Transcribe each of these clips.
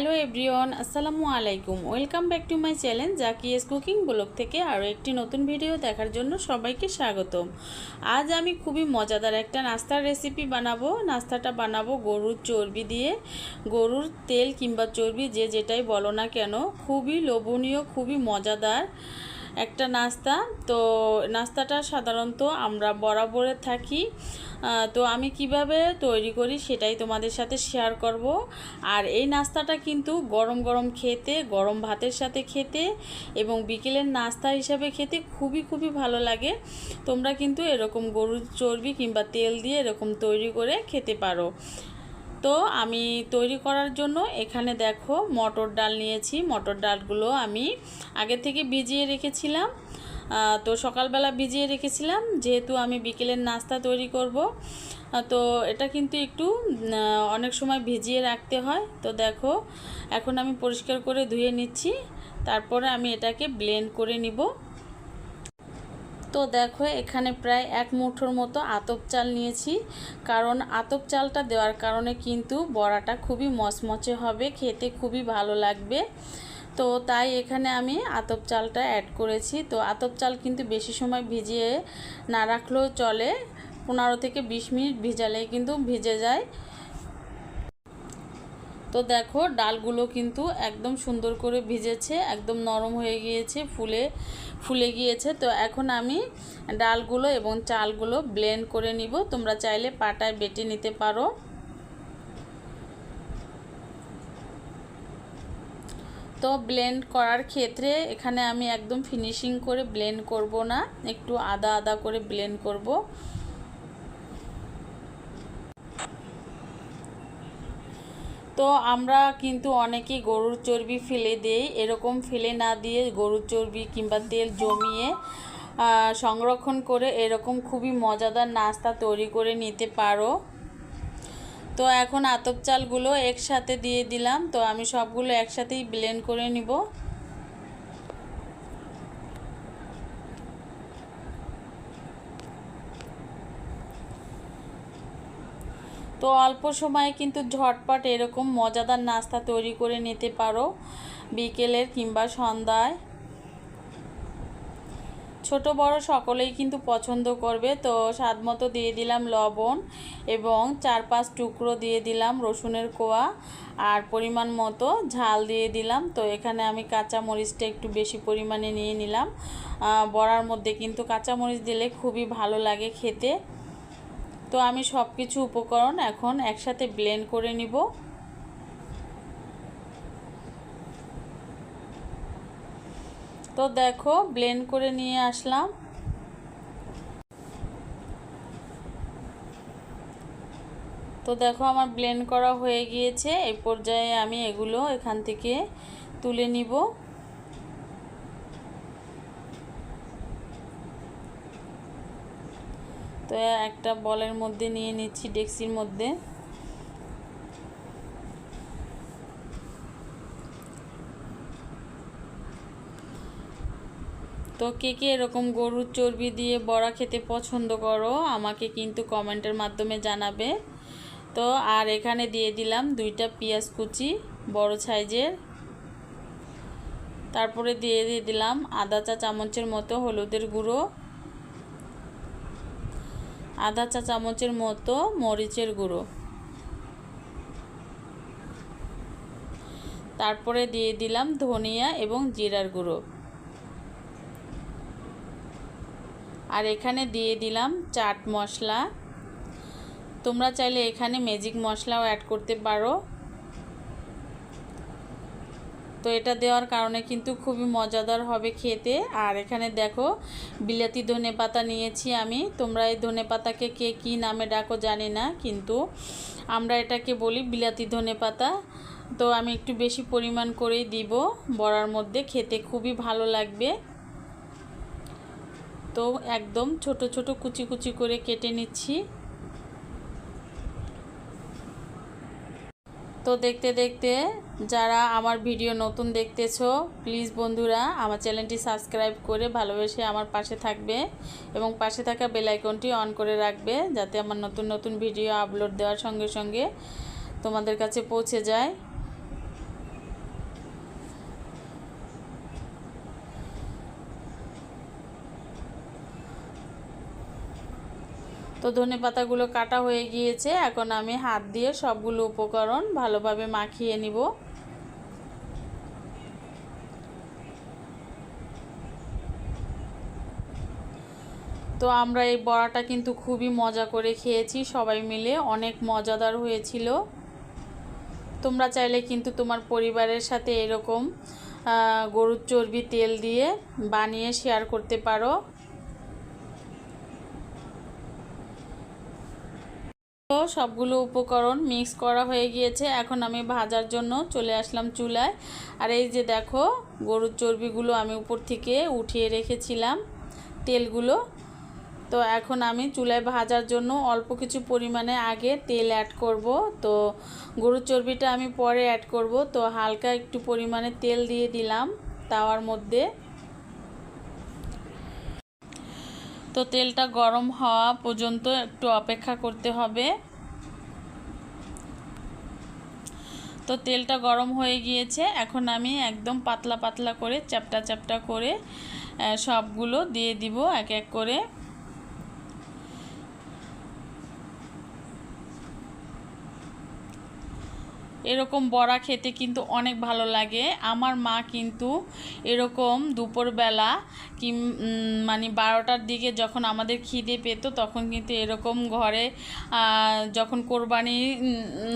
Hello everyone, আসসালামু আলাইকুম। Welcome back to my channel S cooking blog থেকে আরও একটি নতুন ভিডিও দেখার জন্য সবাইকে স্বাগতম। আজ আমি খুবই মজাদার একটা নাস্তার রেসিপি বানাবো। নাস্তাটা বানাবো গরুর চর্বি দিয়ে। গরুর তেল কিংবা চর্বি যে যেটাই বলো না কেন, খুবই লোভনীয়, খুবই মজাদার। একটা নাস্তা। তো নাস্তাটা সাধারণত আমরা বরাবরে থাকি। তো আমি কীভাবে তৈরি করি সেটাই তোমাদের সাথে শেয়ার করব। আর এই নাস্তাটা কিন্তু গরম গরম খেতে, গরম ভাতের সাথে খেতে এবং বিকেলের নাস্তা হিসাবে খেতে খুবই খুবই ভালো লাগে। তোমরা কিন্তু এরকম গরুর চর্বি কিংবা তেল দিয়ে এরকম তৈরি করে খেতে পারো। তো আমি তৈরি করার জন্য এখানে দেখো মটর ডাল নিয়েছি। মটর ডালগুলো আমি আগে থেকে ভিজিয়ে রেখেছিলাম। তো সকালবেলা ভিজিয়ে রেখেছিলাম। যেহেতু আমি বিকেলের নাস্তা তৈরি করব তো এটা কিন্তু একটু অনেক সময় ভিজিয়ে রাখতে হয়। তো দেখো, এখন আমি পরিষ্কার করে ধুয়ে নিচ্ছি। তারপরে আমি এটাকে ব্লেন্ড করে নিব। তো দেখো, এখানে প্রায় এক মুঠোর মতো আতপ চাল নিয়েছি। কারণ আতপ চালটা দেওয়ার কারণে কিন্তু বড়াটা খুবই মচমচে হবে, খেতে খুবই ভালো লাগবে। তো তাই এখানে আমি আতপ চালটা অ্যাড করেছি। তো আতপ চাল কিন্তু বেশি সময় ভিজিয়ে না রাখলেও চলে, পনেরো থেকে বিশ মিনিট ভিজালেই কিন্তু ভিজে যায়। তো দেখো, ডালগুলো কিন্তু একদম সুন্দর করে ভিজেছে, একদম নরম হয়ে গিয়েছে, ফুলে ফুলে গিয়েছে। তো এখন আমি ডালগুলো এবং চালগুলো ব্লেন্ড করে নিব। তোমরা চাইলে পাটায় বেটে নিতে পারো। তো ব্লেন্ড করার ক্ষেত্রে এখানে আমি একদম ফিনিশিং করে ব্লেন্ড করব না, একটু আদা আদা করে ব্লেন্ড করব। তো আমরা কিন্তু অনেকে গরুর চর্বি ফেলে দেই। এরকম ফেলে না দিয়ে গরুর চর্বি কিংবা তেল জমিয়ে সংরক্ষণ করে এরকম খুবই মজাদার নাস্তা তৈরি করে নিতে পারো। তো এখন আতপ চালগুলো একসাথে দিয়ে দিলাম। তো আমি সবগুলো একসাথেই ব্লেন্ড করে নিব। তো অল্প সময়ে কিন্তু ঝটপট এরকম মজাদার নাস্তা তৈরি করে নিতে পারো বিকেলের কিংবা সন্ধ্যায়। ছোট বড় সকলেই কিন্তু পছন্দ করবে। তো স্বাদ মতো দিয়ে দিলাম লবণ এবং চার পাঁচ টুকরো দিয়ে দিলাম রসুনের কোয়া আর পরিমাণ মতো ঝাল দিয়ে দিলাম। তো এখানে আমি কাঁচা মরিচটা একটু বেশি পরিমাণে নিয়ে নিলাম। বড়ার মধ্যে কিন্তু কাঁচা মরিচ দিলে খুবই ভালো লাগে খেতে। তো আমি সব কিছু উপকরণ এখন একসাথে ব্লেন্ড করে নিব। তো দেখো ব্লেন্ড করে নিয়ে আসলাম। তো দেখো, আমার ব্লেন্ড করা হয়ে গিয়েছে। এই পর্যায়ে আমি এগুলো এখান থেকে তুলে নিব। তো একটা বলের মধ্যে নিয়ে নিচ্ছি, ডেক্সির মধ্যে। তো কে কে এরকম গরুর চর্বি দিয়ে বড়া খেতে পছন্দ করো, আমাকে কিন্তু কমেন্টের মাধ্যমে জানাবে। তো আর এখানে দিয়ে দিলাম দুইটা পেঁয়াজ কুচি, বড় সাইজের। তারপরে দিয়ে দিয়ে দিলাম আদা চা চামচের মতো হলুদের গুঁড়ো। আধা চা চামচের মতো মরিচের গুঁড়ো। তারপরে দিয়ে দিলাম ধনিয়া এবং জিরার গুঁড়ো। আর এখানে দিয়ে দিলাম চাট মশলা। তোমরা চাইলে এখানে ম্যাজিক মশলাও অ্যাড করতে পারো। তো এটা দেওয়ার কারণে কিন্তু খুবই মজাদার হবে খেতে। আর এখানে দেখো, বিলাতি ধনে পাতা নিয়েছি আমি। তোমরা এই ধনে পাতাকে কে কী নামে ডাকো জানি না, কিন্তু আমরা এটাকে বলি বিলাতি ধনে পাতা। তো আমি একটু বেশি পরিমাণ করেই দিব বড়ার মধ্যে, খেতে খুবই ভালো লাগবে। তো একদম ছোট ছোট কুচি কুচি করে কেটে নিচ্ছি। তো দেখতে দেখতে যারা আমার ভিডিও নতুন দেখতেছো প্লিজ বন্ধুরা আমার চ্যানেলটি সাবস্ক্রাইব করে ভালোবেসে আমার পাশে থাকবে এবং পাশে থাকা বেলাইকনটি অন করে রাখবে যাতে আমার নতুন নতুন ভিডিও আপলোড দেওয়ার সঙ্গে সঙ্গে তোমাদের কাছে পৌঁছে যায়। তো ধনে পাতাগুলো কাটা হয়ে গিয়েছে, এখন আমি হাত দিয়ে সবগুলো উপকরণ ভালোভাবে মাখিয়ে নিব। তো আমরা এই বড়াটা কিন্তু খুবই মজা করে খেয়েছি, সবাই মিলে অনেক মজাদার হয়েছিল। তোমরা চাইলে কিন্তু তোমার পরিবারের সাথে এরকম গরুর চর্বি তেল দিয়ে বানিয়ে শেয়ার করতে পারো। তো সবগুলো উপকরণ মিক্স করা হয়ে গিয়েছে। এখন আমি ভাজার জন্য চলে আসলাম চুলায়। আর এই যে দেখো, গরুর চর্বিগুলো আমি উপর থেকে উঠিয়ে রেখেছিলাম তেলগুলো। তো এখন আমি চুলায় ভাজার জন্য অল্প কিছু পরিমাণে আগে তেল অ্যাড করব। তো গরুর চর্বিটা আমি পরে অ্যাড করব। তো হালকা একটু পরিমাণে তেল দিয়ে দিলাম তাওয়ার মধ্যে। তো তেলটা গরম হওয়া পর্যন্ত একটু অপেক্ষা করতে হবে। তো তেলটা গরম হয়ে গিয়েছে। এখন আমি একদম পাতলা পাতলা করে চ্যাপটা চ্যাপটা করে সবগুলো দিয়ে দিব এক এক করে। এরকম বড়া খেতে কিন্তু অনেক ভালো লাগে। আমার মা কিন্তু এরকম দুপুরবেলা কি মানে বারোটার দিকে যখন আমাদের খিদে পেত তখন কিন্তু এরকম ঘরে যখন কোরবানি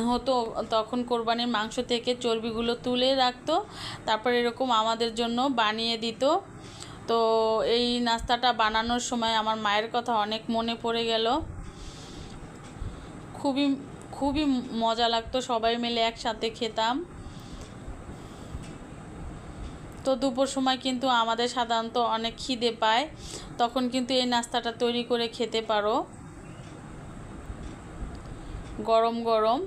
হতো তখন কোরবানির মাংস থেকে চর্বিগুলো তুলে রাখতো। তারপর এরকম আমাদের জন্য বানিয়ে দিত। তো এই নাস্তাটা বানানোর সময় আমার মায়ের কথা অনেক মনে পড়ে গেল। খুবই খুবই মজা লাগতো, সবাই মিলে একসাথে খেতাম। তো দুপুর সময় কিন্তু আমাদের সাধারণত অনেক খিদে পায়, তখন কিন্তু এই নাস্তাটা তৈরি করে খেতে পারো। গরম গরম।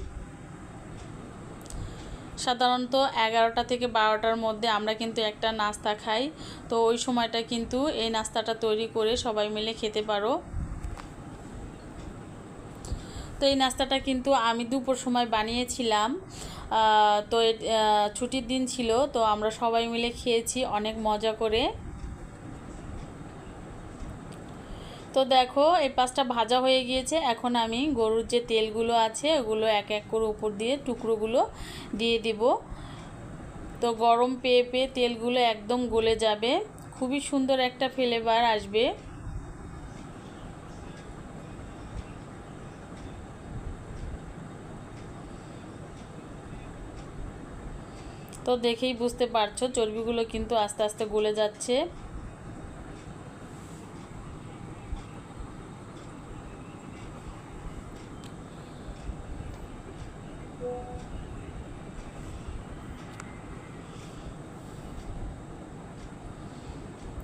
সাধারণত এগারোটা থেকে বারোটার মধ্যে আমরা কিন্তু একটা নাস্তা খাই, তো ওই সময়টা কিন্তু এই নাস্তাটা তৈরি করে সবাই মিলে খেতে পারো। তো এই নাস্তাটা কিন্তু আমি দুপুর সময় বানিয়েছিলাম। তো ছুটির দিন ছিল, তো আমরা সবাই মিলে খেয়েছি অনেক মজা করে। তো দেখো, এই পাঁচটা ভাজা হয়ে গিয়েছে। এখন আমি গরুর যে তেলগুলো আছে, ওগুলো এক এক করে উপর দিয়ে টুকরোগুলো দিয়ে দিব। তো গরম পেয়ে পেয়ে তেলগুলো একদম গলে যাবে। খুবই সুন্দর একটা ফ্লেভার আসবে। তো দেখেই বুঝতে পারছ, চর্বিগুলো কিন্তু আস্তে আস্তে গলে যাচ্ছে।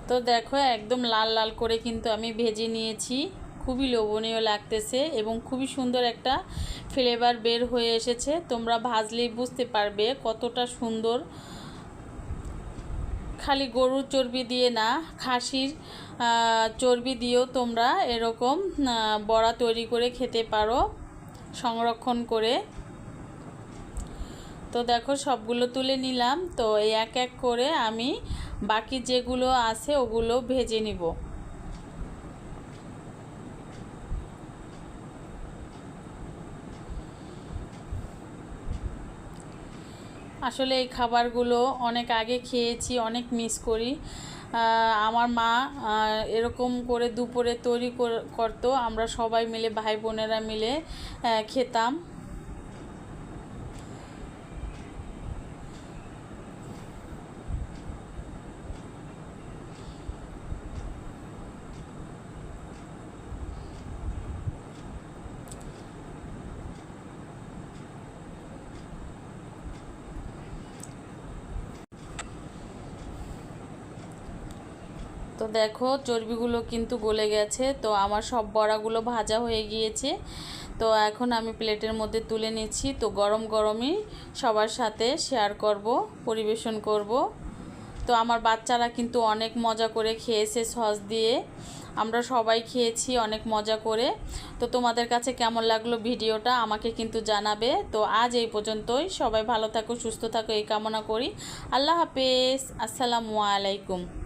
তো দেখো, একদম লাল লাল করে কিন্তু আমি ভেজে নিয়েছি। খুবই লোভনীয় লাগতেছে এবং খুবই সুন্দর একটা ফ্লেভার বের হয়ে এসেছে। তোমরা ভাজলেই বুঝতে পারবে কতটা সুন্দর। খালি গরুর চর্বি দিয়ে না, খাসির চর্বি দিয়েও তোমরা এরকম বড়া তৈরি করে খেতে পারো, সংরক্ষণ করে। তো দেখো সবগুলো তুলে নিলাম। তো এক এক করে আমি বাকি যেগুলো আছে ওগুলো ভেজে নিব। আসলে এই খাবারগুলো অনেক আগে খেয়েছি, অনেক মিস করি। আমার মা এরকম করে দুপুরে তৈরি করতো। আমরা সবাই মিলে, ভাই বোনেরা মিলে খেতাম। তো দেখো, চর্বিগুলো কিন্তু গলে গেছে। তো আমার সব বড়াগুলো ভাজা হয়ে গিয়েছে। তো এখন আমি প্লেটের মধ্যে তুলে নিচ্ছি। তো গরম গরমই সবার সাথে শেয়ার করব, পরিবেশন করব। তো আমার বাচ্চারা কিন্তু অনেক মজা করে খেয়েছে সস দিয়ে। আমরা সবাই খেয়েছি অনেক মজা করে। তো তোমাদের কাছে কেমন লাগল ভিডিওটা আমাকে কিন্তু জানাবে। তো আজ এই পর্যন্তই। সবাই ভালো থাকো, সুস্থ থাকো, এই কামনা করি। আল্লাহ হাফেজ। আসসালামু আলাইকুম।